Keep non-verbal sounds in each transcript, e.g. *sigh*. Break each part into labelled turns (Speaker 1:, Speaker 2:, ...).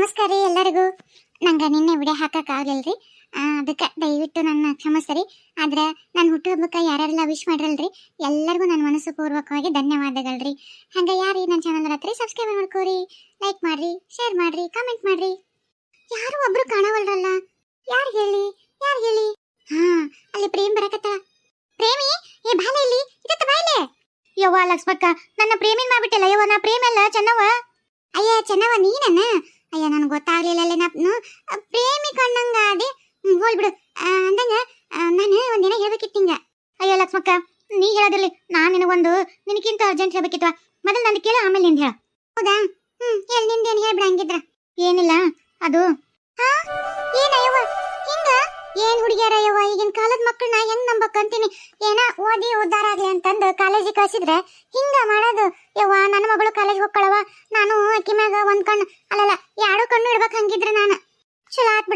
Speaker 1: ನಮಸ್ಕಾರ ರೀ ಎಲ್ಲರಿಗೂ. ನಂಗೆ ನಿನ್ನೆ ವಿಡಿಯೋ ಹಾಕಕ್ಕಾಗಲಿಲ್ಲ ಅದಕ್ಕೆ ದಯವಿಟ್ಟು ನನ್ನ ಕ್ಷಮಿಸ್ರಿ. ಆದ್ರೆ ನನ್ನ ಹುಟ್ಟುಹಬ್ಬಕ್ಕೆ ಯಾರೆಲ್ಲ ವಿಶ್ ಮಾಡಿರಲ್ರಿ, ಎಲ್ಲರಿಗೂ ನನ್ನ ಮನಸ್ಸು ಪೂರ್ವಕವಾಗಿ ಧನ್ಯವಾದಗಳ್ರಿ. ಹಂಗೆ ಯಾರೀ ನನ್ನ ಚಾನಲ್ ಹತ್ರ ಸಬ್ಸ್ಕ್ರೈಬ್ ಮಾಡ್ಕೋರಿ ಲೈಕ್ ಮಾಡ್ರಿ ಶೇರ್ ಮಾಡ್ರಿ ಕಾಮೆಂಟ್ ಮಾಡ್ರಿ. ಯಾರು ಒಬ್ರು ಕಾಣವಲ್ರಲ್ಲ. ಯಾರು ಹೇಳಿ ಯಾರು ಹೇಳಿ? ಹಾ, ಅಲ್ಲಿ ಪ್ರೇಮ್ ಬರಕತ್ತ ಪ್ರೇಮಿ, ಏ ಬಾಲೆ ಇಲ್ಲಿ, ಇದತ್ತ ಬಾಯ್ಲೆ. ಯವ್ವ ಲಕ್ಷ್ಮಕ್ಕ, ನನ್ನ ಪ್ರೇಮಿನ ಮಾಡ್ಬಿಟ್ಟಿಲ್ಲ. ಯವ್ವ, ನಾ ಪ್ರೇಮ ಅಲ್ಲ ಚೆನ್ನವ ಅಯ್ಯ ಚೆನ್ನವ ನೀನನ್ನ ಅಯ್ಯ ನನಗೆ ಗೊತ್ತಾಗ್ಲಿಲ್ಲ ನಾನು ಪ್ರೇಮಿ ಕಣ್ಣಂಗ ಅದೇ ಹೋಲ್ ಬಿಡು. ಆ, ಅಂದಂಗ ನಾನು ಒಂದಿನ ಹೇಳ್ಬೇಕಿತ್ತಿಂಗ ಅಯ್ಯೋ ಲಕ್ಷ್ಮಕ್ಕ ನೀ ಹೇಳೋದ್ರಲ್ಲಿ ನಾನು ನಿನಗೊಂದು ನಿನಗಿಂತ ಅರ್ಜೆಂಟ್ ಹೇಳ್ಬೇಕಿತ್ತು ಮೊದಲು ನನ್ನ ಕೇಳು ಆಮೇಲೆ ನಿಂದು ಹೇಳ. ಹೌದಾ? ಹ್ಮ್ ಹೇಳಿ ನಿಂದೇನು ಹೇಳ್ಬಿಡ ಹಂಗಿದ್ರ. ಏನಿಲ್ಲ ಅದು. ಹಾ? ಏನಯ್ಯವ್ವ ಹಿಂಗ ಏನ್ ಹುಡುಗಿಯರ ಯವ್ವ? ಈಗಿನ ಕಾಲದ ಮಕ್ಕಳನ್ನ ಹೆಂಗ್ ನಂಬಕ್ಕಂತೀನಿ ಏನ ಓದಿ ಉದ್ದಾರ ಆಗ್ಲಿ ಅಂತಂದು ಕಾಲೇಜಿಗೆ ಕಳ್ಸಿದ್ರೆ ಹಿಂಗ ಮಾಡೋದು. ಯವ್ವ, ನನ್ನ ಮಗಳು ಕಾಲೇಜ್ ಹೋಗ್ಕೊಳವ ನಾನು ಅಕ್ಕಿ ಮ್ಯಾಗ ಒಂದ್ ಕಣ್ಣು, ಅಲ್ಲಲ್ಲ ಎರಡು ಕಣ್ಣು ಇಡ್ಬೇಕು ಹಂಗಿದ್ರೆ ನಾನು. ಚಲೋ ಆತ್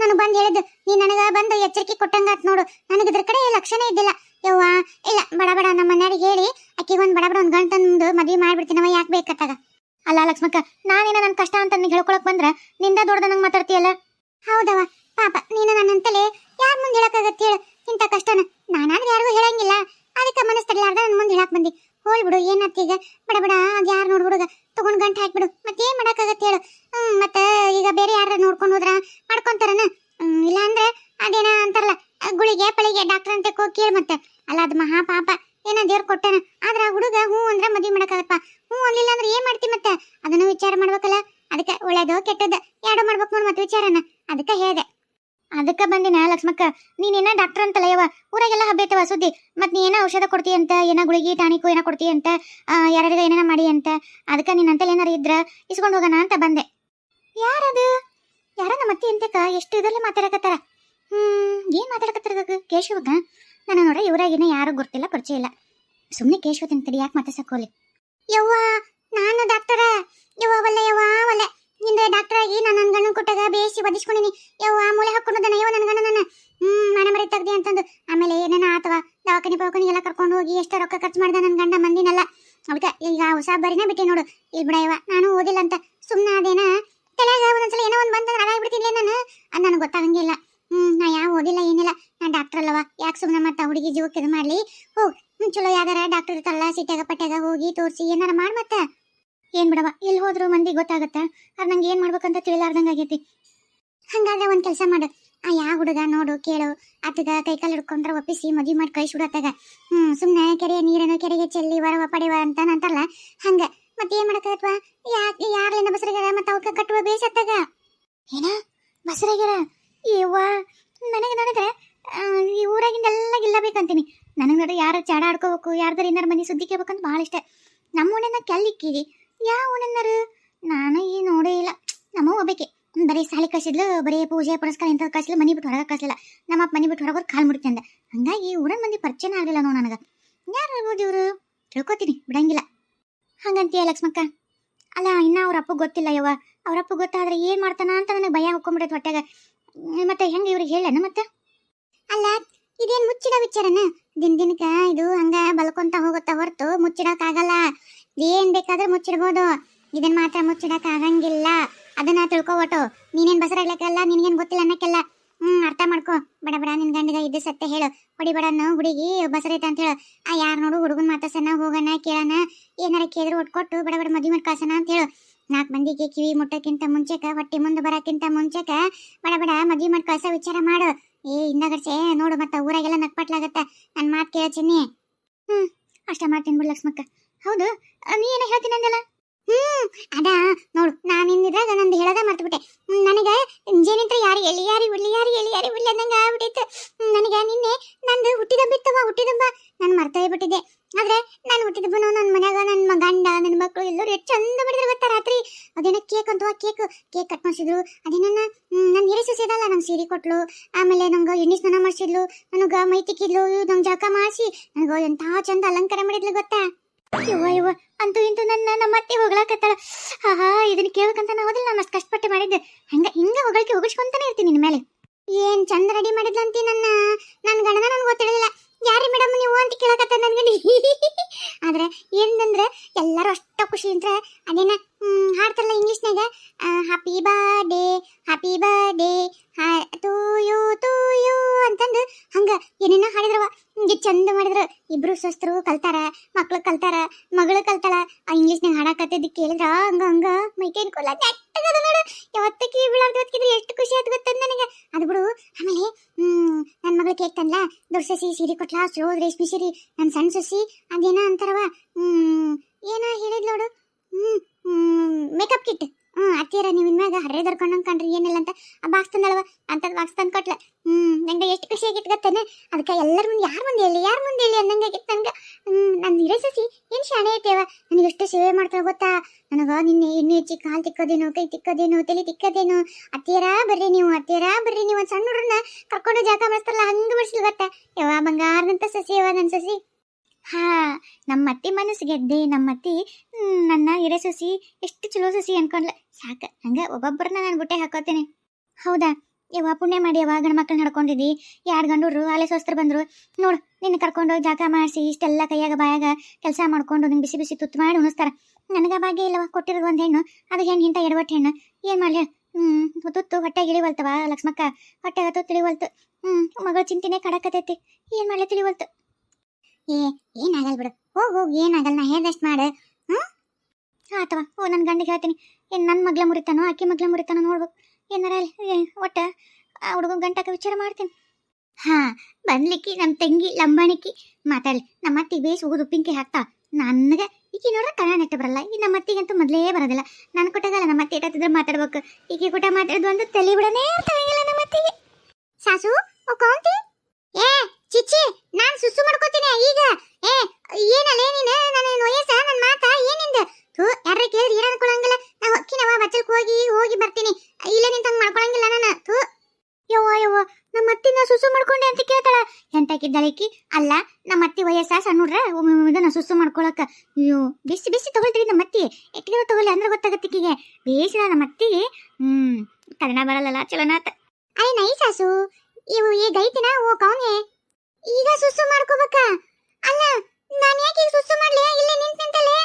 Speaker 1: ನಾನು ಬಂದ್ ಹೇಳಿದ್ದು. ನೀ ನನಗ ಬಂದು ಎಚ್ಚರಿಕೆ ಕೊಟ್ಟಂಗಾತ್ ನೋಡು. ನನಗೆ ಇದ್ರ ಕಡೆ ಲಕ್ಷಣ ಇದ್ದಿಲ್ಲ. ಯವ್ವ, ಇಲ್ಲ, ಬಡ ಬಡ, ನಮ್ಮ ಮನೆಯವ್ರಿಗೆ ಹೇಳಿ ಅಕ್ಕಿಗೆ ಒಂದ್ ಬಡ, ಒಂದು ಒಂದ್ ತಂದು ಮದ್ವೆ ಮಾಡ್ಬಿಡ್ತೀನವ ಯಾಕೆ ಅಲ್ಲ, ಲಕ್ಷ್ಮಕ್ಕ ನಾನೇನ ನನ್ನ ಕಷ್ಟ ಅಂತ ನೀ ಹೇಳ್ಕೊಳಕ್ ಬಂದ್ರ ನಿಂದ ದೊಡ್ಡದ ನಂಗೆ ಮಾತಾಡ್ತೀಯಲ್ಲ? ಹೌದವ ಪಾಪ ನೀನು ನನ್ನಂತಲೇ ಯಾರ ಮುಂದೆ ಹೇಳಕ್ಕಾಗತ್ತೆ ಹೇಳು ಇಂಥ ಕಷ್ಟನ ನಾನಾದ್ರೆ ಯಾರಿಗೂ ಹೇಳಂಗಿಲ್ಲ ಅದಕ್ಕೆ ಮನಸ್ಸು ತಡಲಾರ್ದ ನನ್ನ ಮುಂದೆ ಹೇಳಕ್ ಬಂದಿ ಹೋಲ್ ಬಿಡು ಏನಾತ್ ಈಗ ಬಡ ಬಡ ಅದು ಯಾರು ನೋಡ್ಬಿಡುಗ ತಗೊಂಡ್ ಗಂಟು ಹಾಕ್ಬಿಡು. ಮತ್ತೇನ್ ಮಾಡಕ್ಕಾಗತ್ತೆ ಹೇಳು? ಹ್ಮ್, ಮತ್ತೆ ಈಗ ಬೇರೆ ಯಾರ ನೋಡ್ಕೊಂಡು ಹೋದ್ರ ಮಾಡ್ಕೊಂತಾರನ? ಇಲ್ಲ ಅಂದ್ರೆ ಅದೇನ ಅಂತಾರಲ್ಲ, ಗುಳಿಗೆ, ಪಳಿಗೆ ಡಾಕ್ಟರ್ ಅಂತ ಹೋಗಿ ಕೇಳು ಮತ್ತೆ. ಅಲ್ಲ, ಅದು ಮಹಾ ಪಾಪ. ಏನ ದೇವ್ರು ಕೊಟ್ಟನ? ಆದ್ರ ಆ ಹುಡುಗ ಹ್ಞೂ ಅಂದ್ರೆ ಮದ್ವೆ ಮಾಡಕ್ಕಾಗತ್ತ ಹ್ಞೂ ಅನ್ಲಿಲ್ಲ ಅಂದ್ರೆ ಏನ್ ಮಾಡ್ತಿ ಮತ್ತೆ? ಅದನ್ನು ವಿಚಾರ ಮಾಡ್ಬೇಕಲ್ಲ? ಅದಕ್ಕೆ ಒಳ್ಳೇದು ಕೆಟ್ಟದ್ದು? ಎರಡು ಮಾಡ್ಬೇಕು ಮತ್ತೆ ವಿಚಾರನ. ಅದಕ್ಕೆ ಹೇಳ್ದೆ. ಅದಕ್ಕೆ ಬಂದಿನ ಲಕ್ಷ್ಮಕ್ಕ. ನೀನೇನ ಡಾಕ್ಟರ್ ಅಂತಲ್ಲ ಯವ್ವ? ಊರಾಗೆಲ್ಲ ಹಬ್ಬೈತವ ಸುದ್ದಿ. ಮತ್ ನೀ ಏನೋ ಔಷಧ ಕೊಡ್ತೀಯ ಅಂತ, ಏನ ಗುಳಿಗೆ ಟಾನಿಕು ಏನೋ ಕೊಡ್ತೀಯ ಅಂತ ಯಾರ್ಯಾರ ಏನೇನ ಮಾಡಿ ಅಂತ, ಅದಕ್ಕೆ ನಿನ್ನ ಅಂತಲ್ಲಿ ಏನಾರ ಇದ್ರ ಇಸ್ಕೊಂಡು ಹೋಗೋಣ ಅಂತ ಬಂದೆ. ಯಾರದು? ಯಾರ ನಮ್ಮ ಅತ್ತೆ ಅಂತಕ ಎಷ್ಟು ಇದರಲ್ಲಿ ಮಾತಾಡಕತ್ತಾರ? ಹ್ಮ್, ಏನ್ ಮಾತಾಡಕತ್ತಾರ ಕೇಶವಗ ನಾನು ನೋಡ್ರಿ ಇವರಾಗಿನ ಯಾರು ಗೊತ್ತಿಲ್ಲ ಪರಿಚಯ ಇಲ್ಲ. ಸುಮ್ಮನೆ ಕೇಶವ ತಿಂತಡಿ ಯಾಕೆ ಮಾತಾಡ್ಸಕ್ಕೋಲಿ ಯವ್ವ ನಾನು ಡಾಕ್ಟರ ಯವ್ವ ವಲ್ಲ ಯವ್ವ ವಲ್ಲ ನಿಂದ ಡಾಕ್ಟರ್ ಆಗಿ ನಾನು ನನ್ನ ಗಂಡನ ಕೊಟ್ಟಾಗ ಬದಿಸ್ಕೊಂಡಿನಿ ಬದಿಸ್ಕೊಂಡಿನಿ ಆ ಮೂಲೆ ಹಾಕೊಂಡದನ ಯಾವ ನನ್ನ ನನ್ನ ಹ್ಮ್, ಮನೆ ಮರಿ ತೆಗ್ದಿ ಅಂತಂದು. ಆಮೇಲೆ ಏನೇನ ಆತವ? ದವಾಖಾನೆ ಪವಾಖಾನೆ ಎಲ್ಲ ಕರ್ಕೊಂಡು ಹೋಗಿ ಎಷ್ಟು ರೊಕ್ಕ ಖರ್ಚು ಮಾಡ್ದ ನನ್ನ ಗಂಡ ಮಂದಿನಲ್ಲ. ಅದಕ್ಕೆ ಈಗ ಹೊಸ ಬರಿನೇ ಬಿಟ್ಟೆ ನೋಡು. ಇಲ್ಲಿ ಬಿಡ ಯವ್ವ, ನಾನು ಓದಿಲ್ಲ ಅಂತ. ಸುಮ್ಮನೆ ಅದೇನ ತಲೆಯಾಗ ಒಂದೊಂದ್ಸಲ ಏನೋ ಒಂದು ಬಂದ್ರೆ ಅದಾಗ್ಬಿಡ್ತೀನಿ ನಾನು? ಅದು ನನಗೆ ಗೊತ್ತಾಗಂಗಿಲ್ಲ ಹ್ಮ್, ನಾ ಯಾವ ಓದಿಲ್ಲ ಏನಿಲ್ಲ. ನಾ ಡಾಕ್ಟರ್ ಅಲ್ಲವ. ಯಾಕೆ ಸುಮ್ಮನೆ ಮತ್ತೆ ಹುಡುಗಿ ಜೀವಕ್ಕೆ ಇದು ಮಾಡ್ಲಿ? ಹೋ, ಹ್ಮ್, ಚಲೋ ಯಾವ್ದಾರ ಡಾಕ್ಟರ್ ಇರ್ತಾರಲ್ಲ ಸಿಟ್ಟಾಗ ಪಟ್ಟಾಗ ಹೋಗಿ ತೋರಿಸಿ ಏನಾರ ಮಾಡ್ ಮತ್ತೆ ಏನ್ ಬಿಡವ ಎಲ್ಲಿ ಹೋದ್ರು ಮಂದಿ ಗೊತ್ತಾಗತ್ತ? ಅದ್ ನಂಗೆ ಏನ್ ಮಾಡ್ಬೇಕಂತ ತಿಳಿಲಾರ್ದಂಗ ಆಗೈತಿ. ಹಂಗಾದ್ರೆ ಒಂದ್ ಕೆಲಸ ಮಾಡು. ಆ ಯಾವ ಹುಡುಗ ನೋಡು, ಕೇಳು. ಆತಗ ಕೈಕಾಲು ಹಿಡ್ಕೊಂಡ್ರೆ ಒಪ್ಪಿಸಿ, ಮದ್ವಿ ಮಾಡಿ ಕಳಿಸ್ಬಿಡತ್ತಾಗ ಹ್ಮ್, ಸುಮ್ನೆ ಕೆರೆಯ ನೀರನ್ನು ಕೆರೆಗೆ ಚೆಲ್ಲಿ ವರವ ಪಡೆವ ಅಂತ ಅಂತಾರಲ್ಲ ಹಂಗ. ಮತ್ತೆ ಏನ್ ಮಾಡಕ್ಕಾಗತ್ವಾ ಯಾಕೆ, ಯಾರ್ಲಿಂದ ಬಸರಗಿರ ಮತ್ತೆ ಅವಕ್ಕ ಕಟ್ಟುವ ಬೇಸತ್ತಾಗ ಏನ? ಬಸರಗಿರ ಇವ ನನಗೆ ನೋಡಿದ್ರೆ ಈ ಊರಾಗಿಂದೆಲ್ಲ ಗಿಲ್ಲಬೇಕಂತೀನಿ. ನನಗೆ ನೋಡಿ ಯಾರ ಚಾಡ ಆಡ್ಕೋಬೇಕು, ಯಾರ್ದಾರ ಏನಾರ ಮನೆ ಸುದ್ದಿ ಕೇಳ್ಬೇಕಂತ ಭಾಳ ಇಷ್ಟ. ನಮ್ಮ ಓಣೆನ ಕೆಲ್ಲಿಕ್ಕಿರಿ? ಯಾವ ಓಣೆನಾರು ನಾನು ಈ ನೋಡೇ ಇಲ್ಲ. ನಮ್ಮ ಹೋಗ್ಬೇಕೆ ಬರೀ ಸಾಲಿ ಕಳ್ಸಿದ್ಲು, ಬರೀ ಪೂಜೆ ಪುರಸ್ಕಾರ ಇಂಥದ್ದು ಕಳ್ಸಿಲ್ಲ ಮನೆ ಬಿಟ್ಟು ಹೊರಗೆ ಕಳ್ಸಲಿಲ್ಲ ನಮ್ಮ ಮನೆ ಬಿಟ್ಟು ಹೊರಗೆ ಕಾಲು ಮುಡ್ತಿ ಅಂದ. ಹಂಗಾಗಿ ಊರನ್ ಮಂದಿ ಪರಿಚಯ ಆಗಲಿಲ್ಲ ನೋ ನನಗೆ. ಯಾರು ಇರ್ಬೋದು ಇವರು? ತಿಳ್ಕೊತೀನಿ, ಬಿಡಂಗಿಲ್ಲ. ಹಂಗಂತೀಯ ಲಕ್ಷ್ಮಕ್ಕ? ಅಲ್ಲ, ಇನ್ನ ಅವ್ರ ಅಪ್ಪ ಗೊತ್ತಿಲ್ಲ ಯವ್ವ. ಅವ್ರ ಅಪ್ಪ ಗೊತ್ತಾದ್ರೆ ಏನು ಮಾಡ್ತಾನ ಅಂತ ನನಗೆ ಭಯ ಹೊಕ್ಕೊಂಬಿಡೈತೆ ಹೊಟ್ಟೆಗ. ಮತ್ತೆ ಹೆಂಗೆ ಇವ್ರಿಗೆ ಹೇಳನ ಮತ್ತೆ? ಅಲ್ಲ, ಇದೇನ್ ಮುಚ್ಚಿಡ ವಿಚಾರನ? ದಿನ ದಿನಕ್ಕ ಇದು ಹಂಗ ಬಲ್ಕೊಂತ ಹೋಗುತ್ತಾ ಹೊರತು ಮುಚ್ಚಿಡಕ್ ಆಗಲ್ಲ. ಏನ್ ಬೇಕಾದ್ರೆ ಮುಚ್ಚಿಡ್ಬೋದು. ಇದನ್ನ ಮಾತ್ರ ಮುಚ್ಚಿಡಕ್ ಅದನ್ನ ತಿಳ್ಕೊವಟು ನೀನೇನ್ ಬಸರಾಗ್ಲಕ್ಕಲ್ಲ, ನಿನಗೇನ್ ಗೊತ್ತಿಲ್ಲ ಅನ್ನಕ್ಕೆಲ್ಲ. ಹ್ಮ್, ಅರ್ಥ ಮಾಡ್ಕೋ. ಬಡ ಬಡ, ನಿನ್ ಗಂಡಗ ಇದು ಸತ್ಯ ಹೇಳು. ಹೊಡಿಬೇಡನ್ನು ಹುಡುಗಿ ಬಸರೈತೆ ಅಂತ ಹೇಳು. ಆ ಯಾರು ನೋಡು ಹುಡುಗನ್ ಮಾತಾಸನ ಹೋಗೋಣ, ಕೇಳೋಣ, ಏನಾರ ಕೇಳಿದ್ರು ಒಟ್ಕೊಟ್ಟು ಬಡ ಬಡ, ಮದ್ವೆ ಮಾಡಿ ಅಂತ ಹೇಳು. ನಾಲ್ಕು ಮಂದಿಗೆ ಕಿವಿ ಮುಟ್ಟಕ್ಕಿಂತ ಮುಂಚೆಕ, ಹೊಟ್ಟೆ ಮುಂದೆ ಬರಕ್ಕಿಂತ ಮುಂಚೆಕ ಬಡ ಬಡ, ಮದ್ವೆ ಮಾಡಿ ಕಳ್ಸೋ ವಿಚಾರ ಮಾಡು. ಏ, ಹಿಂದಗಡ್ಸೆ, ನೋಡು ಮತ್ತೆ ಊರಾಗೆಲ್ಲ ನಕ್ಪಟ್ಲಾಗತ್ತ. ನನ್ನ ಮಾತು ಕೇಳ್ತೀನಿ ಹ್ಮ್, ಅಷ್ಟ ಮಾಡ್ತೀನಿ ಬಿಡು ಲಕ್ಷ್ಮಕ್ಕ. ಹೌದು, ನೀ ಏನ ಹೇಳ್ತೀನಿ ಅಂದಲ್ಲ ಹ್ಮ್, ಅದ, ನೋಡು, ನಾನು ಇನ್ನಿದ್ರಾಗ ನಂದು ಹೇಳದ ಮರ್ತ್ಬಿಟ್ಟೆ. ನನಗೆ ಜೇನಿಂತ್ರ ಯಾರು ಎಲ್ಲಿ ಯಾರಿ ಉಳ್ಳಿ ಯಾರಿ ಎಲ್ಲಿ ಯಾರಿ ಉಳ್ಳಿ ಅಂದಂಗ ಆಗ್ಬಿಟ್ಟಿತ್ತು ನನಗೆ ನಿನ್ನೆ ನಂದು ಹುಟ್ಟಿದಬ್ಬ ಇತ್ತವ ಹುಟ್ಟಿದಬ್ಬ ನಾನು ಮರ್ತೇ ಬಿಟ್ಟಿದ್ದೆ ಆದ್ರೆ ನಾನು ಹುಟ್ಟಿದಬ್ಬನು ನನ್ನ ಮನ್ಯಾಗ ನನ್ನ ಗಂಡ ನನ್ನ ಮಕ್ಕಳು ಎಲ್ಲರೂ ಎಷ್ಟು ಚಂದ ಮಾಡಿದ್ರು ಗೊತ್ತಾ ರಾತ್ರಿ. ಅದೇನ ಕೇಕ್ ಅಂತವ, ಕೇಕ್ ಕೇಕ್ ಕಟ್ ಮಾಡಿಸಿದ್ರು. ಅದೇನ ನನ್ನ ಹಿರಿ ಸೊಸೆದಲ್ಲ, ನಂಗೆ ಸೀರೆ ಕೊಟ್ಲು. ಆಮೇಲೆ ನಂಗೆ ಎಣ್ಣೆ ಸ್ನಾನ ಮಾಡಿಸಿದ್ಲು. ನನಗೆ ಮೈ ತಿಕ್ಕಿದ್ಲು, ನಂಗೆ ಜಳಕ ಮಾಡಿಸಿ. ನನಗೆ ಎಂಥ ಚಂದ ಅಲಂಕಾರ ಮಾಡಿದ್ಲು ಗೊತ್ತಾ. ಯವ್ವ ಅಂತೂ ಇಂತೂ ನನ್ನ ನಮ್ಮ ಅತ್ತೆ ಹೋಗ್ಲಾಕತ್ತಾಳ ಆಹಾ, ಇದನ್ನ ಕೇಳ್ಬೇಕಂತ ನಾ ಹೋದಿಲ್ಲ ನಾನು ಅಷ್ಟು ಕಷ್ಟಪಟ್ಟು ಮಾಡಿದ್ದೆ. ಹಂಗ, ಹಿಂಗ ಹೊಗಳಿಕೆ ಹೋಗಿಸ್ಕೊಂತಾನೆ ಇರ್ತೀನಿ ನಿನ್ನ ಮೇಲೆ. ಏನ್ ಚಂದ ರೆಡಿ ಮಾಡಿದ್ಲಂತಿ ನನ್ನ? ನನ್ನ ಗಂಡನ ನನ್ಗೆ ಗೊತ್ತಿರಲಿಲ್ಲ. ಯಾರಿ ಮೇಡಮ್ ನೀವು ಅಂತ ಕೇಳಕತ್ತ ನನಗೆ? *laughs* ಆದ್ರೆ ಏನಂದ್ರೆ ಎಲ್ಲರೂ ಅಷ್ಟ ಖುಷಿ ಅಂತ ಅದೇನ ಹಾಡ್ತಾರಲ್ಲ ಇಂಗ್ಲೀಷ್ನಾಗ happy birthday happy birthday to you ಅಂತಂದು ಹಂಗ ಏನೇನೋ ಹಾಡಿದ್ರವ. ಹಿಂಗೆ ಚಂದ ಮಾಡಿದ್ರು. ಇಬ್ರು ಸೊಸ್ತರು ಕಲ್ತಾರ, ಮಕ್ಳು ಕಲ್ತಾರ, ಮಗಳು ಕಲ್ತಾಳ. ಆ ಇಂಗ್ಲೀಷ್ನಾಗ ಹಾಡಕತ್ತಿದ್ದು ಕೇಳಿದ್ರ ಹಂಗ ಹಂಗ ಮೈಕೇನ್ ಕೊಲ್ಲ ನೆಟ್ಟಗದ ನೋಡು ಯಾವತ್ತ ಕಿವಿ ಬೀಳಾರ್ದು ಹೊತ್ತಿದ್ರೆ ಎಷ್ಟು ಖುಷಿ ಆಯ್ತು ಗೊತ್ತಂದ ನನಗೆ? ಅದು ಬಿಡು. ಆಮೇಲೆ ನನ್ನ ಮಗಳು ಕೇಕ್ ದೊಡ್ಡ ಸಸಿ ಸೀರೆ ಕೊಟ್ಲ ಸ್ಲೋ ರೇಷ್ಮೆ ಸೀರೆ. ನನ್ನ ಸಣ್ಣ ಸಸಿ, ಅದೇನ ಅಂತಾರವ ಏನ ಹೇಳಿದ್ ನೋಡು. ಮೇಕಪ್ ಕಿಟ್ ಹ್ಮ್, ಅತ್ತಿಯರ, ನೀವು ಇನ್ಮ್ಯಾಗ ಹರ್ರೆ ದರ್ಕೊಂಡಂಗೆ ಕಂಡ್ರಿ ಏನಿಲ್ಲ ಅಂತ. ಆ ಬಾಕ್ಸ್ ತಂದಳವ, ಅಂತ ಬಾಕ್ಸ್ ತಂದು ಕೊಟ್ಲ. ಹ್ಮ್, ನಂಗೆ ಎಷ್ಟು ಖುಷಿ ಆಗಿತ್ತು ಅದಕ್ಕೆ ಎಲ್ಲರ ಮುಂದೆ ಯಾರ ಮುಂದೆ ಹೇಳಿ, ಯಾರ ಮುಂದೆ ಹೇಳಿ ಅನ್ನಂಗೆ ಆಗಿತ್ತು ನಂಗೆ ಹ್ಮ್ ನನ್ನ ಸಸಿ, ಏನ್ ಶಾಣೆ ಐತೇವ ನನಗೆ ಎಷ್ಟು ಸೇವೆ ಮಾಡ್ತಾಳ ಗೊತ್ತಾ? ನನಗ ನಿನ್ನೆ ಎಣ್ಣೆ ಹಚ್ಚಿ ಕಾಲ್ ತಿಕ್ಕೋದೇನು, ಕೈ ತಿಕ್ಕೋದೇನು, ತಲೆ ತಿಕ್ಕೋದೇನು. ಅತ್ತಿಯರ ಬರ್ರಿ ನೀವು, ಅತ್ತಿಯರ ಬರ್ರಿ ನೀವು, ಒಂದು ಸಣ್ಣ ಹುಡ್ರನ್ನ ಕರ್ಕೊಂಡು ಜಾಗ ಮಾಡಿಸ್ತಾರಲ್ಲ, ಹಂಗ ಬಿಡಿಸ್ಲಿ ಗೊತ್ತಾ? ಯಾವ ಬಂಗಾರದಂತ ಸಸಿ ಯಾವ ನನ್ನ ಸಸಿ. ಹಾ ಅತ್ತಿ ಮನಸ್ಸು ಗೆದ್ದೆ ಅತ್ತಿ ನನ್ನ ಹಿರೇ ಸಸಿ, ಎಷ್ಟು ಚಲೋ ಸಸಿ ಅನ್ಕೊಂಡ್ಲ. ಸಾಕ, ಹಂಗ ಒಬ್ಬೊಬ್ಬರನ್ನ ನಾನು ಬುಟ್ಟೆ ಹಾಕೋತೇನೆ. ಹೌದಾ? ಯಾವ ಪುಣ್ಯ ಮಾಡಿ ಯಾವ ಗಂಡು ಮಕ್ಕಳು ನಡ್ಕೊಂಡಿದ್ದಿ ಎರಡು ಗಂಡೂರು, ಅಲೆ ಸ್ವಸ್ಥರು ಬಂದರು. ನೋಡು, ನಿನ್ನ ಕರ್ಕೊಂಡು ಜಾಗ ಮಾಡಿಸಿ, ಇಷ್ಟೆಲ್ಲ ಕೈಯಾಗ ಬಾಯಾಗ ಕೆಲಸ ಮಾಡ್ಕೊಂಡು ನಿಂಗೆ ಬಿಸಿ ಬಿಸಿ ತುತ್ತು ಮಾಡಿ ಉಣಿಸ್ತಾರ. ನನಗೆ ಭಾಗ್ಯ ಇಲ್ಲವ ಕೊಟ್ಟಿರೋದು ಒಂದು ಹೆಣ್ಣು, ಅದು ಹೆಣ್ಣು ಇಂಥ ಎಡವಟ್ಟು ಹೆಣ್ಣು. ಏನು ಮಾಡಲಿ? ಹ್ಞೂ ತುತ್ತು ಹೊಟ್ಟೆಗೆ ಇಳಿವಲ್ತವ ಲಕ್ಷ್ಮಕ್ಕ. ಹೊಟ್ಟೆಗೆ ತುತ್ತು ಇಳಿವಲ್ತು. ಹ್ಞೂ ಮಗಳ ಚಿಂತೆನೆ ಕಡಕತೈತಿ ಏನು ಮಾಡಲಿ? ತಿಳಿವಲ್ತು. ಏ, ಏನಾಗಲ್ಲ ಬಿಡು. ಹೋಗ್, ಹೋಗಿ, ಏನಾಗಲ್ಲ. ನಾ ಹೇಳ್ದಷ್ಟು ಮಾಡು. ಹಾಂ ಆತವ. ಓ ನನ್ನ ಗಂಡಿಗೆ ಹೇಳ್ತೀನಿ. ಏನು ನನ್ನ ಮಗ್ಲ ಮುರಿತಾನೋ, ಅಕ್ಕಿ ಮಗ್ಲ ಮುರಿತಾನೋ ನೋಡ್ಬೇಕು ಏನಾರ ಒಟ್ಟ ಆ ಹುಡುಗ ಗಂಟಕ ವಿಚಾರ ಮಾಡ್ತೀನಿ. ಹಾ, ಬಂದ್ಲಿಕ್ಕಿ ನಮ್ಮ ತಂಗಿ ಲಂಬಾಣಿಕಿ ಮಾತಾಡಲಿ. ನಮ್ಮ ಅತ್ತಿಗೆ ಬೇಸ್ ಹೋಗೋದು ಉಪ್ಪಿನಕಾಯಿ ಹಾಕ್ತಾ. ನನಗೆ ಈಗ ನೋಡ್ರೆ ಕನ್ನಡ ನೆಟ್ಟ ಬರಲ್ಲ. ಈ ನಮ್ಮ ಅತ್ತಿಗಂತೂ ಮೊದಲೇ ಬರೋದಿಲ್ಲ. ನನ್ನ ಕೊಟ್ಟಾಗಲ್ಲ ನಮ್ಮ ಅತ್ತೆ ಎಷ್ಟಿದ್ರೆ ಮಾತಾಡ್ಬೇಕು. ಈಕೆ ಕೂಟ ಮಾತಾಡೋದು ಒಂದು ತಲೆ ಬಿಡನೇ ಅರ್ಥವಾಗಿಲ್ಲ ನಮ್ಮ ಅತ್ತಿಗೆ. ಸಾಸು, ಓ, ಕಾಂತಿ. ಏ ಚಿಚ್ಚಿ, ನಾನ್ ಸುಸ್ಸು ಮಾಡ್ಕೋತೀನಿ ಈಗ. ಏ, ಏನಲ್ಲ ನೀನು? ನನ್ನ ವಯಸ್ಸ ನನ್ನ ಮಾತಾ ಏನಿಂದ ಥೂ ಯಾರ ಕೇಳಿದ್ರೆ ಏನು ಅನ್ಕೊಳಂಗಿಲ್ಲ. ನಾ ಹೊಕ್ಕಿನವ ಬಚ್ಚಲ್ಕ್ ಹೋಗಿ ಹೋಗಿ ಬರ್ತೀನಿ. ಇಲ್ಲ ನಿಂತಂಗ್ ಮಾಡ್ಕೊಳಂಗಿಲ್ಲ ನಾನು. ಥೂ. ಯವ್ವ ಯವ್ವ, ನಮ್ಮ ಅತ್ತಿನ ಸುಸ್ಸು ಮಾಡ್ಕೊಂಡೆ ಅಂತ ಕೇಳ್ತಾಳ. ಎಂತಾಕಿದ್ದಾಳಿಕಿ ಅಲ್ಲ, ನಮ್ಮ ಅತ್ತಿ ವಯಸ್ಸ ಸಣ್ಣ ಹುಡ್ರ ಒಮ್ಮೆ ಇದನ್ನ ಸುಸ್ಸು ಮಾಡ್ಕೊಳಕ. ಅಯ್ಯೋ, ಬಿಸಿ ಬಿಸಿ ತಗೊಳ್ತೀವಿ ನಮ್ಮ ಅತ್ತಿ. ಎಟ್ಟಿಗೆ ತಗೊಳ್ಳಿ ಅಂದ್ರೆ ಗೊತ್ತಾಗತ್ತಿಕ್ಕಿಗೆ ಬೇಸಿನ ನಮ್ಮ ಅತ್ತಿಗೆ ಹ್ಮ್ ಕನ್ನಡ ಬರಲ್ಲಲ್ಲ ಚಲೋನಾತ. ಅಯ್ಯ ನೈ ಸಾಸು, ಇವು ಈಗ ಐತಿನ ಓ ಕೌನೆ. ಈಗ ಸುಸ್ಸು ಮಾಡ್ಕೋಬೇಕ? ಅಲ್ಲ, ನಾನು ಯಾಕೆ ಈಗ ಸುಸ್ಸು ಮಾಡ್ಲಿ? ಇಲ್ಲೇ ನಿಂತ ನಿಂತಲ್ಲೇ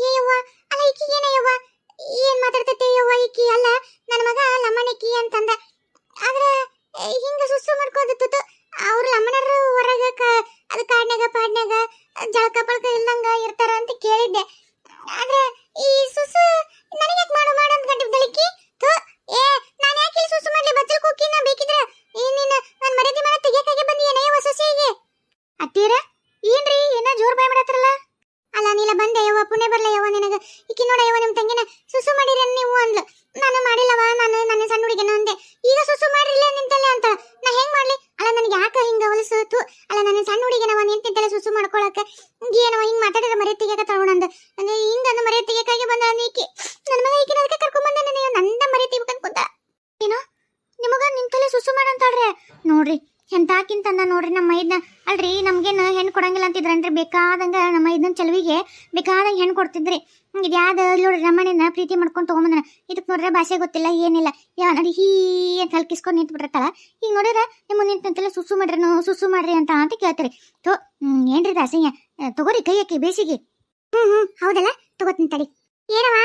Speaker 1: ಏಯವ್ವ, ಅಲ್ಲ ಈಕಿ ಏನಯ್ಯವ್ವ? ಯವ್ವ ಏನ್ ಮಾತಾಡ್ತೈತೆ ಯವ್ವ ಈಕಿ? ಅಲ್ಲ ನನ್ನ ಮಗ ಲಮ್ಮಣಿಕಿ ಅಂತಂದ. ಆದ್ರೆ ಹಿಂಗ ಸುಸ್ಸು ಮಾಡ್ಕೋದಿತ್ತು ಅವ್ರ ಲಮ್ಮನರು ಹೊರಗ ಅದು ಕಾಡ್ನ್ಯಾಗ, ಪಾಡ್ನ್ಯಾಗ, ಜಳಕ ಪಳಕ ಇಲ್ದಂಗ ಇರ್ತಾರ ಅಂತ ಕೇಳಿದ್ದೆ. ಆದ್ರೆ, ಈ ಸುಸ್ಸು ನನಗೆ ಯಾಕೆ ಮಾಡು ಮಾಡು ಅಂತ ಗಂಟಿದ್ದಳಿಕಿ ಥು, ಏ, ನಾನು ಯಾಕೆ ಸುಸು ಸುಸ್ಸು ಮಾಡ್ಲಿ ಬಚ್ಚಲ್ ಕುಕ್ಕಿನ ಬೇಕಿದ್ರ ನೀನು ನಾನು ಮರ್ಯಾದೆ ಮೇಲೆ ತೆಗಿಯಕಾಗೆ ಬಂದಿಯೇನ ಯವ್ವ ಸೊಸೆಗೆ ಅತ್ತೀರ ಏನ್ರಿ ಏನ ಜೋರ್ ಬಾಯ್ ಮಾಡತ್ರಲ್ಲ ಅಲ್ಲ ನೀಲ ಬಂದೆ ಯವ್ವ ಪುಣ್ಯ ಬರ್ಲ ಯವ್ವ ನಿನಗ ಈಕಿ ನೋಡ ಯವ್ವ ನಿಮ್ ತಂಗಿನ ಸುಸು ಮಾಡಿರಿ ನೀವು ಅಂದ್ಲು ನಾನು ಮಾಡಿಲ್ಲವ ನಾನು ನನ್ನ ಸಣ್ಣ ಹುಡುಗಿನ ಅಂದೆ ಈಗ ಸುಸು ಮಾಡ್ರಿಲ್ಲ ನಿಂತಲ್ಲೇ ಅಂತ ನಾ ಹೆಂಗ್ ಮಾಡ್ಲಿ ಅಲ್ಲ ನನಗೆ ಯಾಕ ಹಿಂಗ ಹೊಲಸು ಅಲ್ಲ ನನ್ನ ಸಣ್ಣ ಹುಡುಗಿನವ ನಿಂತಿದ್ದಲ್ಲ ಸುಸು ಮಾಡ್ಕೊಳಕ ಏನವ ಹಿಂಗ್ ಮಾತಾಡಿದ್ರೆ ಮರ್ಯಾದೆ ತೆಗಿಯಕ ತಗೊಂಡಂದ ಹಿಂಗ ಅಂದ ಮರ್ಯಾದೆ ತೆಗಿಯಕಾಗಿ ಬಂದ ಈಕಿ ನನ್ನ ಮಗ ಈಕಿನ ಅದಕ್ಕೆ ಕರ್ಕೊಂಡ್ ಬಂದ ನನಗೆ ನಂದ ಮರ್ಯಾದೆ ತೆಗಿಬೇಕಂತ ಕುಂತ ಏನೋ ನಿಮಗ ನಿಂತಲ್ಲೇ ಸುಸು ಮಾಡಂತಾಳ್ರೆ ನೋಡ್ರಿ ಎಂತಾಕಿಂತ ನೋಡ್ರಿ ನಮ್ಮ ಮೈದ್ನ ಅಲ್ರಿ ನಮ್ಗೇನು ಹೆಣ್ಣು ಕೊಡಂಗಿಲ್ಲ ಅಂತಿದ್ರನ್ರಿ ಬೇಕಾದಂಗ ನಮ್ಮ ಮೈದ್ನ ಚೆಲುವಿಗೆ ಬೇಕಾದಂಗ ಹೆಣ್ಣು ಕೊಡ್ತಿದ್ರಿ. ಇದು ರಮಣಿನ ಪ್ರೀತಿ ಮಾಡ್ಕೊಂಡು ತಗೊಂಬಂದನ. ಇದಕ್ಕೆ ನೋಡ್ರೆ ಭಾಷೆ ಗೊತ್ತಿಲ್ಲ, ಏನಿಲ್ಲ. ಯಾ ನೋಡಿ ಹೀ ಅಂತ ಹಲ್ಕಿಸ್ಕೊಂಡು ನಿಂತು ಬಿಟ್ಟಿರ್ತಾಳ ಈಗ ನೋಡಿದ್ರೆ ನಿಮ್ಮ ನಿಂತ ಸುಸು ಮಾಡ್ರಿ ಸುಸು ಮಾಡ್ರಿ ಅಂತ ಅಂತ ಕೇಳ್ತಾರೆ. ತೋ ಏನ್ರಿ ದಾಸಯ್ಯ ತಗೋರಿ ಕೈಯಕ್ಕೆ ಬೇಸಿಗೆ. ಹ್ಮ್ ಹ್ಮ್, ಹೌದಲ್ಲ? ತಗೋತೀನಿ ತಡಿ. ಏನವ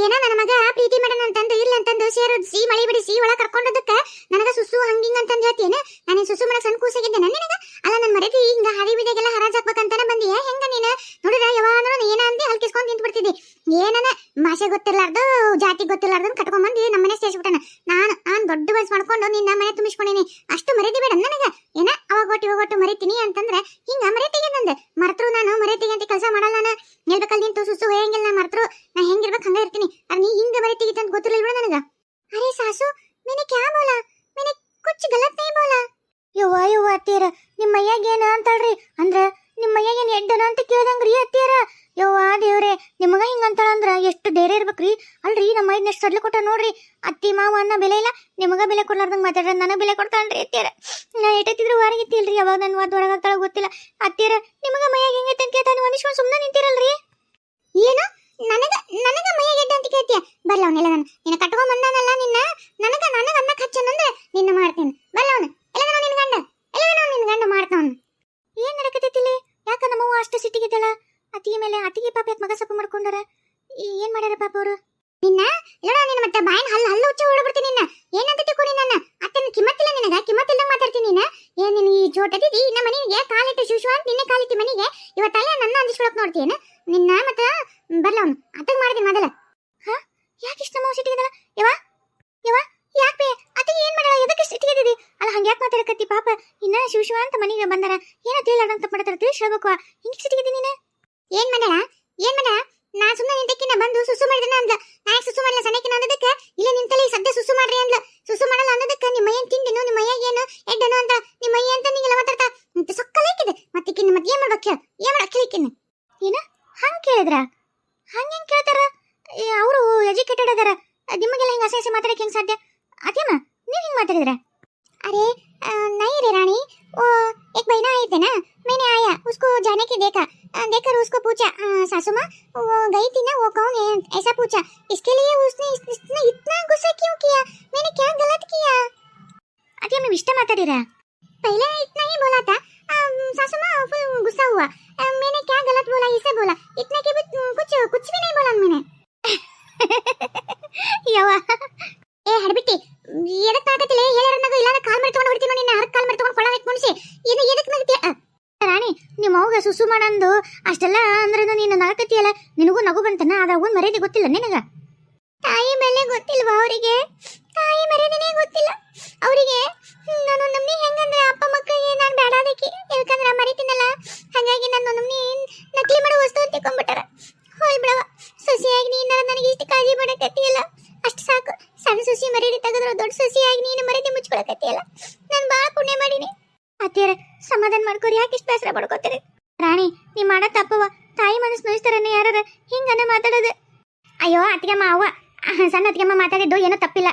Speaker 1: ಏನ ನನ್ನ ಮಗ ಪ್ರೀತಿ ಮಾಡೋಣ ಅಂತಂದು, ಇಲ್ಲ ಅಂತಂದು ಸೇರಿಸಿ ಮಳಿ ಬಿಡಿಸಿ ಒಳ ಕರ್ಕೊಂಡದಕ್ಕ ನನಗ ಸುಸು ಹಂಗಿಂಗ್ ಅಂತಂದು ಹೇಳ್ತೀನಿ. ನಾನು ಸುಸ್ಸು ಮಾಡಕ್ ಸಣ್ಣ ಕೂಸಾಗಿದ್ದೆ ನಿನಗ? ಅಲ್ಲ ನನ್ನ ಮರದಿ ಹಿಂಗ ಹರಿ ಬಿದೆಗೆಲ್ಲ ಹರಾಜ್ ಹಾಕ್ಬೇಕಂತಾನೆ ಬಂದಿಯ? ಹೆಂಗ ನೀನು? ನೋಡಿದ್ರ ಯಾವಾಗ ಏನ ಅಂದಿ ಹಲ್ಕಿಸ್ಕೊಂಡ್ ನಿಂತು ಬಿಡ್ತಿದ್ದಿ ಏನನ? ಮಾಷೆ ಗೊತ್ತಿರ್ಲಾರ್ದು, ಜಾತಿ ಗೊತ್ತಿರ್ಲಾರ್ದು ಕಟ್ಕೊಂಡ್ ನಮ್ಮ ನಮ್ಮನೆ ಸೇರಿಸ್ಬಿಟ್ಟನ. ನಾನು ನಾನು ದೊಡ್ಡ ಬಸ್ ಮಾಡ್ಕೊಂಡು ನಿನ್ನ ಮನೆ ತುಂಬಿಸ್ಕೊಂಡಿನಿ. ಅಷ್ಟು ಮರದಿ ಬೇಡ ನನಗ ಏನ ಅವಾಗ ಒಟ್ಟು ಇವಾಗ ಒಟ್ಟು ಮರಿತೀನಿ ಅಂತಂದ್ರೆ ಹಿಂಗ ಮರ್ಯಾದೆಗೆ ನಂದು ಮರ್ತರು ನಾನು ಮರ್ಯಾದೆಗೆ ಅಂತ ಕೆಲಸ ಮಾಡಲ್ಲ ನಾನು ನಿಲ್ಬೇಕಲ್ಲಿ ನಿಂತು ಸುಸ್ಸು ಹೋಯಂಗಿಲ್ಲ ನಾ ಮರ್ತರು ನಾ ಹೆಂಗಿರ್ಬೇಕು ಹಂಗ ಇರ್ತೀನಿ ಅದ್ ನೀ ಹಿಂಗ ಮರ್ಯಾದೆಗೆ ಅಂತ ಗೊತ್ತಿರಲಿಲ್ಲ ಬಿಡು ನನಗ ಅರೆ ಸಾಸು ಮೇನೆ ಕ್ಯಾ ಬೋಲ ಮೇನೆ ಕುಚ್ ಗಲತ್ ನೈ ಬೋಲ ಯವ್ವ ಯವ್ವ ಅತ್ತೀರ ನಿಮ್ಮ ಮೈಯಾಗ ಏನ ಅಂತಾಳ್ರಿ ಅಂದ್ರ ನಿಮ್ಮ ಮೈಯಾಗ ಏನ್ ಎಡ್ಡನ ಅಂತ ಕೇಳ್ದಂಗ್ರಿ ಅತ್ತೀರ ಯವ್ವ ದೇವ್ರೆ ನಿಮಗ ಹಿಂಗ ಅಂತಾಳ ಅಂದ್ರ ಎಷ್ಟು ಧೈರ್ಯ ಇರ್ಬೇಕ್ರಿ ಅಲ್ರಿ ನಮ್ಮ ಐದ್ನ ಎಷ್ಟು ಸಡ್ಲಿ ಕೊಟ್ಟ ನೋಡ್ರಿ ಅನ್ನ ಬೆಲೆ ಇಲ್ಲ. ನಿಮಗ ಬೆಲೆ ಕೊಡ್ಲಾರ್ದಂಗ ಮಾತಾಡ್ರ. ನನಗೆ ಬೆಲೆ ಕೊಡ್ತಾನ್ರಿ ಅತ್ತಿಯರ. ನಾ ಎಟ್ಟತ್ತಿದ್ರು ಹೊರಗಿತ್ತಿಲ್ರಿ ಯಾವಾಗ ನನ್ನ ವಾದ ಹೊರಗಾಗ್ತಾಳ ಗೊತ್ತಿಲ್ಲ. ಅತ್ತಿಯರ ನಿಮಗ ಮೈಯಾಗ ಹೆಂಗೈತೆ ಅಂತ ಕೇಳ್ತಾನೆ ಮನುಷ್ಯ ಸುಮ್ಮನೆ ನಿಂತಿರಲ್ರಿ? ಏನು? ನನಗ ನನಗ ಮೈಯಾಗ ಎಡ್ಡ ಅಂತ ಕೇಳ್ತೀಯ? ಬರ್ಲ ಅವನೆಲ್ಲ ನಾನು. ನಿನ್ನ ಕಟ್ಕೊಂಡ್ ಬಂದಾನಲ್ಲ ನಿನ್ನ? ನನಗ ನನಗ ಅನ್ನಕ್ ಹಚ್ಚನಂದ್ರೆ ನಿನ್ನ ಮಾಡ್ತೀನಿ. ಬರ್ಲ ಅವನು. ಎಲ್ಲ ನಿನ್ನ ಗಂಡ. ಎಲ್ಲ ನಿನ್ನ ಗಂಡ ಮಾಡ್ತಾವನು ಏನ್ ನಡಕತೈತಿಲಿ ಯಾಕ ನಮ್ಮವ್ವ ಅಷ್ಟು ಸಿಟ್ಟಿಗಿದ್ದಾಳ? ಅತ್ತಿಗೆ ಮೇಲೆ ಅತ್ತಿಗೆ ಪಾಪ ಯಾಕೆ ಮಗ ಸಪ್ಪ ಮಾಡ್ಕೊಂಡಾರ? ಏನ್ ಮಾಡ್ಯಾರ ಪಾಪ ಅವರು? ನಿನ್ನ? ಎಲ್ಲೋ ನಿನ್ನ ಮತ್ತೆ ಬಾಯಿನ ಹಲ್ಲ ಹಲ್ಲ ಉಚ್ಚ ಹೊರಡ್ಬಿಡ್ತೀನಿ ನಿನ್ನ. ಏನಂತ ತಿಳ್ಕೊಂಡಿ ನನ್ನ? ಅತ್ತನ ಕಿಮ್ಮತ್ತಿಲ್ಲ ನಿನಗ? ಕಿಮ್ಮತ್ತಿಲ್ಲ ಮಾತಾಡ್ತೀನಿ ನೀನು? ಏನ್ ನಿನ್ ಈ ಜೋಟದಿದಿ ನಮ್ಮ ಮನೆಗೆ ಕಾಲಿಟ್ಟು ಶಿವ ಅಂತ ನಿನ್ನೆ ಕಾಲಿಟ್ಟಿ ಮನೆಗೆ. ಇವತ್ತಲ್ಲ ನನ್ನ ಅಂದಿಸ್ಕೊಳಕ್ ನೋಡ್ತೀನಿ ನಿನ್ನ ಮತ್ತ ಬರ್ಲ ಅವನು. ಅತ್ತಗೆ ಮಾಡ್ತೀನಿ ಮೊದಲ. ಹಾ? ಯಾಕೆ ಇಷ್ಟ ಮೋಸ ಇಟ್ಟಿದಲ್ಲ ಯವ ಯವ ಯಾಕೆ ಬೇ? ಅತ್ತಿಗೆ ಏನ್ ಮಾಡಲ್ಲ? ಎದಕ್ಕೆ ಇಷ್ಟ ಇಟ್ಟಿದ್ದೀರಿ ಅಲ್ಲ, ಹಂಗೆ ಯಾಕೆ ಮಾತಾಡಕತ್ತಿ ಪಾಪ? ಇನ್ನ ಶಿವ ಅಂತ ಮನೆಗೆ ಬಂದಾರ. ಏನೋ ಅಂತ ಮಾಡ್ತಾರ? ತಿಳಿಸ್ ಹೇಳ್ಬೇಕು ಹಿಂಗೆ ಇಟ್ಟಿದ್ದೀನಿ ನೀನು? ಏನ್ ಮಾಡಲ್ಲ ಏನ್ ಮಾಡಲ್ಲ ನಾ ಸುಮ್ಮನೆ ನಿಂತಕ್ಕಿನ ಬಂದು ಸುಸು ಮಾಡಿದನ ಅಂದ್ಲ. ನಾ ಸುಸು ಮಾಡಲ್ಲ ಸಣ್ಣಕ್ಕಿನ ಅಂದದಕ್ಕ? ಇಲ್ಲ ನಿಂತಲಿ ಸದ್ಯ ಸುಸು ಮಾಡ್ರಿ ಅಂದ್ಲ. ಸುಸು ಮಾಡಲ್ಲ ಅಂದದಕ್ಕ? ನಿಮ್ಮ ಮೈಯನ್ ತಿಂಡಿನು, ನಿಮ್ಮ ಮೈಯಾಗ ಏನು? ಎಡ್ಡನೋ ಅಂತ ನಿಮ್ಮ ಮೈಯ ಅಂತ ನೀಗೆಲ್ಲ ಮಾತಾಡ್ತಾ ನಿಂತ ಸೊಕ್ಕಲೇಕಿದೆ ಮತ್ತಿಕ್ಕಿನ ಮತ್ತೆ ಏನ್ ಮಾಡ್ಬೇಕು ಏನು ಏನ್ ಮಾಡಕ್ ಏನು? ಏನ ಕೇಳಿದ್ರ? ಹಂಗ ಹೆಂಗ್ ಕೇಳ್ತಾರ? ಅವರು ಎಜುಕೇಟೆಡ್ ಅದಾರ. ನಿಮಗೆಲ್ಲ ಹಿಂಗ ಹಸಿ ಮಾತಾಡಕ್ಕೆ ಹೆಂಗ್ ಸಾಧ್ಯ? ಅದೇಮ್ಮ ನೀವ್ ಹಿಂಗ್ ಮಾತಾಡಿದ್ರ? ಅರೆ ನೈ ರೀ ರಾಣಿ. ಓ एक महीना आए थे ना, मैंने आया, उसको जाने के देखा। देखकर उसको पूछा सासू माँ वो गई थी ना, वो कौन है? ऐसा पूछा, इसके लिए उसने इतना इतना गुस्सा क्यों किया? मैंने क्या गलत किया? अभी हमें विष्टा माता दे रहा पहले इतना ही बोला था। सासू माँ फुल गुस्सा हुआ। मैंने क्या गलत बोला, इसे बोला। इतने के भी कुछ कुछ भी नहीं बोला मैंने। *laughs* यवा, ए हरबिटी ಎದಕ್ ನಾಗತಿಲ್ಲ ಹೇಳರನ್ನಾಗ ಇಲ್ಲ ಕಾಲ್ ಮಾಡಿ ತಗೊಂಡು ಹೊಡಿತೀನಿ ನಿನ್ನ ಹರಕ್ ಕಾಲ್ ಮಾಡಿ ತಗೊಂಡು ಕೊಳ್ಳ ಮುನ್ಸಿ ಇದು ಎದಕ್ ನಗತಿ ರಾಣಿ ನಿಮ್ಮ ಅವ್ಗ ಸುಸು ಮಾಡಂದು ಅಷ್ಟೆಲ್ಲ ಅಂದ್ರೆ ನೀನು ನಗಕತಿಯಲ್ಲ ನಿನಗೂ ನಗು ಬಂತನ? ಅದ್ರ ಒಂದು ಮರ್ಯಾದೆ ಗೊತ್ತಿಲ್ಲ ನಿನಗ? ತಾಯಿ ಮೇಲೆ ಗೊತ್ತಿಲ್ವಾ ಅವರಿಗೆ? ತಾಯಿ ಮರ್ಯಾದೆನೇ ಗೊತ್ತಿಲ್ಲ. ಅವರಿಗೆ ನಾನು ನಮ್ಮನಿ ಹೆಂಗಂದ್ರೆ ಅಪ್ಪ ಮಕ್ಕಳಿಗೆ ನಾನು ಬೇಡಾದಕ್ಕೆ ಯಾಕಂದ್ರೆ ಮರಿತೀನಲ್ಲ? ಹಾಗಾಗಿ ನಾನು ನಮ್ಮನಿ ನಕಲಿ ಮಾಡೋ ವಸ್ತು ಅಂತ ತಿಳ್ಕೊಂಡ್ಬಿಟ್ಟಾರ ಹೋಲ್ ಬಿಡವ ಸೊಸೆಯಾಗಿ ನೀನು ನನಗೆ ಇಷ್ಟು ಕಾಳಜಿ ಮಾಡಕತ್ತಿಯಲ್ಲ ಅಷ್ಟು ಸಾಕು ಸಣ್ಣ ಸೊಸಿ ಮರ್ಯಾದೆ ತೆಗೆದ್ರು ದೊಡ್ಡ ಸೊಸೆಯಾಗಿ ನೀನು ಮರ್ಯಾದೆ ಮುಚ್ಕೊಳಕತ್ತಿಯಲ್ಲ ನಾನು ಭಾಳ ಪುಣ್ಯ ಮಾಡೀನಿ ಅತ್ತಿಯರ ಸಮಾಧಾನ ಮಾಡ್ಕೊರಿ ಯಾಕೆ ಇಷ್ಟು ಬೇಸರ ಪಡ್ಕೋತೀರಿ ರಾಣಿ ನೀ ಮಾಡೋ ತಪ್ಪವ ತಾಯಿ ಮನಸ್ಸು ನೋಯಿಸ್ತಾರನ್ನ ಯಾರ ಹಿಂಗನ್ನ ಮಾತಾಡೋದು ಅಯ್ಯೋ ಅತ್ತಿಗೆಮ್ಮ ಅವ್ವ ಆಹ್, ಸಣ್ಣ ಅತ್ತಿಗೆಮ್ಮ ಮಾತಾಡಿದ್ದು ಏನೂ ತಪ್ಪಿಲ್ಲ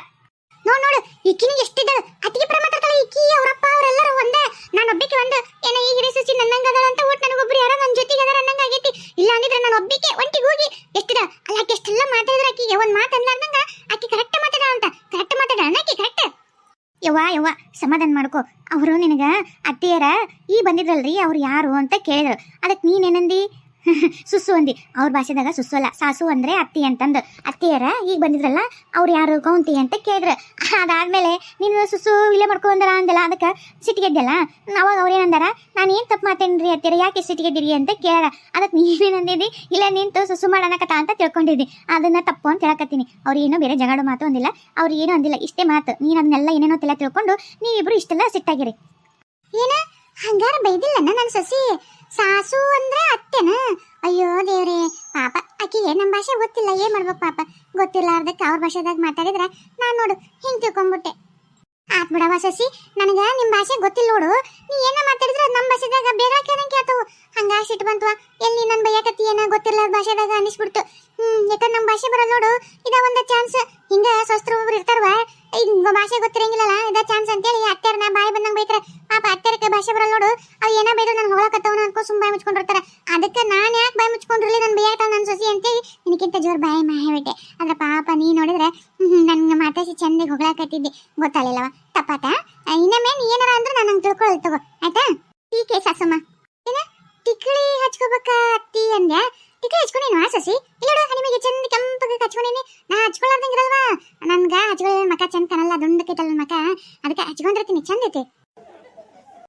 Speaker 1: ನೋಡ್ ನೋಡು ಇಕ್ಕಿನಿಗೆ ಎಷ್ಟಿದ್ದಾಳೆ ಅತ್ತಿಗೆ ಪರ ಮಾತಾಡ್ತಾಳೆ ಇಕ್ಕಿ ಅವರಪ್ಪ ಅವರೆಲ್ಲರೂ ಒಂದೇ ನಾನು ಒಬ್ಬಿಕೆ ಒಂದು ಏನೋ ಈ ಹಿರಿ ಸೊಸಿ ನನ್ನಂಗ ಅದಾಳ ಅಂತ ಒಟ್ಟು ನನಗೊಬ್ರು ಯಾರೋ ನನ್ನ ಜೊತೆಗೆ ಅದಾರ ಅನ್ನಂಗ ಆಗೈತಿ ಇಲ್ಲ ಅಂದಿದ್ರೆ ನಾನು ಒಬ್ಬಿಕೆ ಒಂಟಿಗೆ ಹೋಗಿ ಎಷ್ಟಿದ ಅಲ್ಲ ಆಕೆ ಎಷ್ಟೆಲ್ಲ ಮಾತಾಡಿದ್ರೆ ಆಕಿಗೆ ಒಂದು ಮಾತು ಅನ್ಲಾರ್ದಂಗ ಆಕಿ ಕರೆಕ್ಟ್ ಮಾತಾಡ ಅಂತ ಕರೆಕ್ಟ್ ಮಾತಾಡ ಆಕಿ ಕರೆಕ್ಟ್ ಯವ್ವ ಸಮಾಧಾನ ಮಾಡ್ಕೊ. ಅವರು ನಿನಗ ಅತ್ತಿಯರ ಈ ಬಂದಿದ್ರಲ್ರಿ ಅವ್ರು ಯಾರು ಅಂತ ಕೇಳಿದ್ರು. ಅದಕ್ಕೆ ನೀನೇನಂದಿ *laughs* ಸುಸ್ಸು ಅಂದಿ. ಅವ್ರ ಭಾಷೆದಾಗ ಸುಸ್ಸು ಅಲ್ಲ, ಸಾಸು ಅಂದ್ರೆ ಅತ್ತಿ ಅಂತಂದು. ಅತ್ತಿಯರ ಈಗ ಬಂದಿದ್ರಲ್ಲ, ಅವ್ರು ಯಾರು ಕೌಂತಿ ಅಂತ ಕೇಳಿದ್ರು. *laughs* ಅದಾದ್ಮೇಲೆ, ನೀನು ಸುಸ್ಸು ಇಲ್ಲೇ ಮಾಡ್ಕೊಂಡಲ್ಲ ಅಂದಲ್ಲ ಅದಕ್ಕೆ ಸಿಟ್ಟಿಗೆದ್ದಲ್ಲ ಅವಾಗ ಅವ್ರು ಏನಂದಾರ, ನಾನು ಏನು ತಪ್ಪು ಮಾತೇನ್ರಿ ಅತ್ತಿಯರ, ಯಾಕೆ ಸಿಟ್ಟಿಗೆದ್ದಿರಿ ಅಂತ ಕೇಳ ಅದಕ್ಕೆ ನೀನೇನಂದಿದ್ದಿ ಇಲ್ಲ ನಿಂತು ಸುಸ್ಸು ಮಾಡನಕತ್ತ ಅಂತ ತಿಳ್ಕೊಂಡಿದ್ದಿ. ಅದನ್ನ ತಪ್ಪು ಅಂತ ಹೇಳಕತ್ತೀನಿ. ಅವ್ರು ಏನೋ ಬೇರೆ ಜಗಳ ಮಾತು ಅಂದಿಲ್ಲ, ಅವ್ರು ಏನೂ ಅಂದಿಲ್ಲ, ಇಷ್ಟೇ ಮಾತು. ನೀನು ಅದನ್ನೆಲ್ಲ ಏನೇನೋ ತಲೆ ತಿಳ್ಕೊಂಡು, ನೀವಿಬ್ರು ಇಷ್ಟೆಲ್ಲ ಸಿಟ್ಟಾಗಿರಿ. ಏನ? ಹಂಗಾರ ಬೈದಿಲ್ಲ ನನ್ನ ಸೊಸಿ? ಸಾಸು ಅಂದ್ರೆ ಅತ್ತೆನ? ಅಯ್ಯೋ ದೇವ್ರಿ, ಪಾಪ. ಆಕಿಗೆ ನಮ್ಮ ಭಾಷೆ ಗೊತ್ತಿಲ್ಲ, ಏನ್ ಮಾಡ್ಬೇಕು ಪಾಪ? ಗೊತ್ತಿಲ್ಲಾರ್ದಕ್ಕೆ ಅವ್ರ ಭಾಷೆದಾಗ ಮಾತಾಡಿದ್ರೆ ನಾನು ನೋಡು, ಹಿಂಗ್ ತಿಳ್ಕೊಂಡ್ಬಿಟ್ಟೆ ಆತ್ ಬಿಡವ ಸಸಿ, ನನಗ ನಿಮ್ ಭಾಷೆ ಗೊತ್ತಿಲ್ಲ ನೋಡು. ನೀ ಏನ ಮಾತಾಡಿದ್ರೆ ನಮ್ಮ ಭಾಷೆದಾಗ ಬೇರೆ ಕೇಳಂಗೆ ಆತವು ಹಂಗ ಸಿಟ್ಟು ಬಂತವ ಎಲ್ಲಿ ನನ್ ಬೈಯಕತ್ತಿ ಏನ ಗೊತ್ತಿಲ್ಲ ಭಾಷೆದಾಗ ಅನಿಸ್ಬಿಡ್ತು ಹ್ಮ್, ಯಾಕಂದ್ರೆ ನಮ್ಮ ಭಾಷೆ ಬರಲ್ಲ ನೋಡು, ಇದ ಒಂದ ಚಾನ್ಸ್ ಹಿಂಗ ಸ್ವಸ್ಥರು ಒಬ್ರು ಇರ್ತಾರವ? ಹಿಂಗ ಭಾಷೆ ಗೊತ್ತಿರಂಗಿಲ್ಲಲ್ಲ, ಇದ ಚಾನ್ಸ್ ಅಂತೇಳಿ ಅತ್ತೆರ ನಾ ಬಾಯಿ ಬಂದಂಗ ಬೈತಾರೆ. ಪಾಪ ಅತ್ತೆರಕ್ಕೆ ಭಾಷೆ ಬರಲ್ಲ ನೋಡು ಅವ್ ಏನ ಬೈದ್ರು ನಾನು ಹೋಳಕತ್ತವನ ಅನ್ಕೋ ಸುಮ್ ಬಾಯಿ ಮುಚ್ಕೊಂಡಿರ್ತಾರ ಅದಕ್ಕೆ ನಾನು ಯಾಕೆ ಬಾಯಿ ಮುಚ್ಕೊಂಡಿರ್ಲಿ ನನ್ನ ಬೇಯತಾವ ನನ್ನ ಸೊಸಿ ಅಂತೇಳಿ ನಿನಕ್ಕಿಂತ ಜೋರ್ ಬಾಯಿ ಮಾಹಿಬಿಟ್ಟೆ ಆದ್ರೆ ಪಾಪ ನೀ ನೋಡಿದ್ರೆ ನನ್ನ ಮಾತಾಸಿ ಚಂದಿಗೆ ಹೊಗಳಾಕತ್ತಿದ್ದೆ. ಗೊತ್ತಾಗಲಿಲ್ಲವ. ತಪ್ಪಾತ? ಇನ್ನೊಮ್ಮೆ ನೀ ಏನಾರ ಅಂದ್ರೆ ನಾನು ನಂಗೆ ತಿಳ್ಕೊಳ್ಳಿ ತಗೋ. ಆಯ್ತಾ? ಟೀಕೆ ಸಾಸಮ್ಮ. ಏನ? ತಿಕ್ಕಳಿ ಹಚ್ಕೋಬೇಕ ಅತ್ತಿ ಅಂದ್ಯಾ? ಟಿಕ ಹಚ್ಕೊಂಡೇನು ಆ ಸಸಿ? ಇಲ್ಲ ನಿಮಗೆ ಚಂದ ಕೆಂಪಗೆ ಹಚ್ಕೊಂಡೇನಿ. ನಾ ಹಚ್ಕೊಳ್ಳಾರ್ದಂಗಿರಲ್ವಾ? ನನ್ಗೆ ಹಚ್ಕೊಳ್ಳಿ ಮಕ, ಚಂದ ಕಾಣಲ್ಲ ದುಂಡಕ್ಕೆ ಮಕ. ಅದಕ್ಕೆ ಹಚ್ಕೊಂಡಿರ್ತೀನಿ, ಚಂದ ಐತಿ.